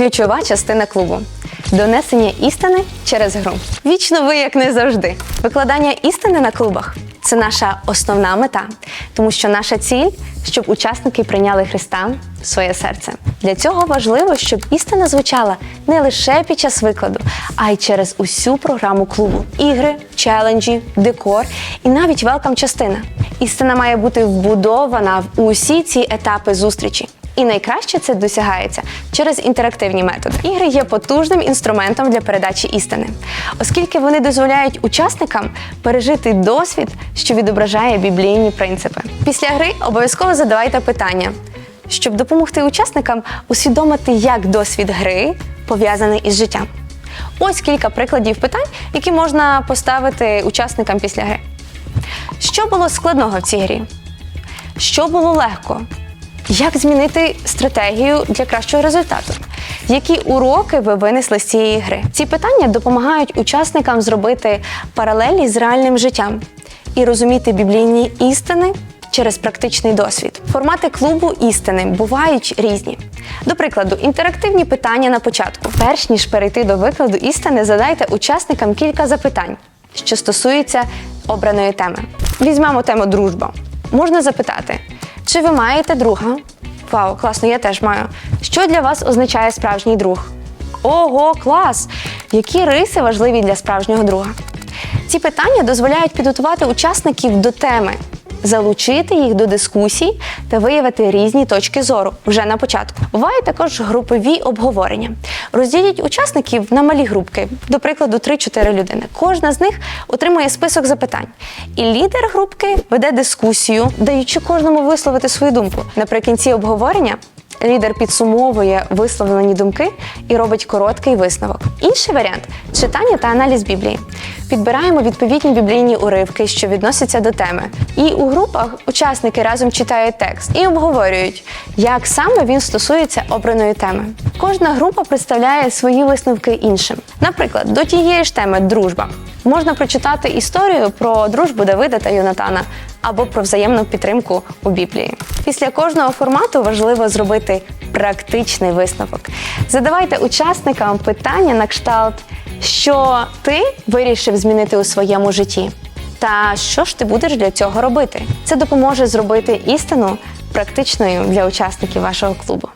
Ключова частина клубу. Донесення істини через гру. Вічно ви як не завжди. Викладання істини на клубах це наша основна мета, тому що наша ціль, щоб учасники прийняли Христа в своє серце. Для цього важливо, щоб істина звучала не лише під час викладу, а й через усю програму клубу: ігри, челенджі, декор і навіть велкам частина. Істина має бути вбудована в усі ці етапи зустрічі. І найкраще це досягається через інтерактивні методи. Ігри є потужним інструментом для передачі істини, оскільки вони дозволяють учасникам пережити досвід, що відображає біблійні принципи. Після гри обов'язково задавайте питання, щоб допомогти учасникам усвідомити, як досвід гри пов'язаний із життям. Ось кілька прикладів питань, які можна поставити учасникам після гри. Що було складного в цій грі? Що було легко? Як змінити стратегію для кращого результату? Які уроки ви винесли з цієї гри? Ці питання допомагають учасникам зробити паралелі з реальним життям і розуміти біблійні істини через практичний досвід. Формати клубу істини бувають різні. До прикладу, інтерактивні питання на початку. Перш ніж перейти до викладу істини, задайте учасникам кілька запитань, що стосуються обраної теми. Візьмемо тему дружба. Можна запитати, чи ви маєте друга? Вау, класно, я теж маю. Що для вас означає справжній друг? Ого, клас! Які риси важливі для справжнього друга? Ці питання дозволяють підготувати учасників до теми, залучити їх до дискусій та виявити різні точки зору вже на початку. Бувають також групові обговорення. Розділіть учасників на малі групки, до прикладу, 3-4 людини. Кожна з них отримує список запитань. І лідер групки веде дискусію, даючи кожному висловити свою думку. Наприкінці обговорення Лідер підсумовує висловлені думки і робить короткий висновок. Інший варіант читання та аналіз Біблії. Підбираємо відповідні біблійні уривки, що відносяться до теми. І у групах учасники разом читають текст і обговорюють, як саме він стосується обраної теми. Кожна група представляє свої висновки іншим. Наприклад, до тієї ж теми дружба. Можна прочитати історію про дружбу Давида та Йонатана або про взаємну підтримку у Біблії. Після кожного формату важливо зробити практичний висновок. Задавайте учасникам питання на кшталт, що ти вирішив змінити у своєму житті, та що ж ти будеш для цього робити. Це допоможе зробити істину практичною для учасників вашого клубу.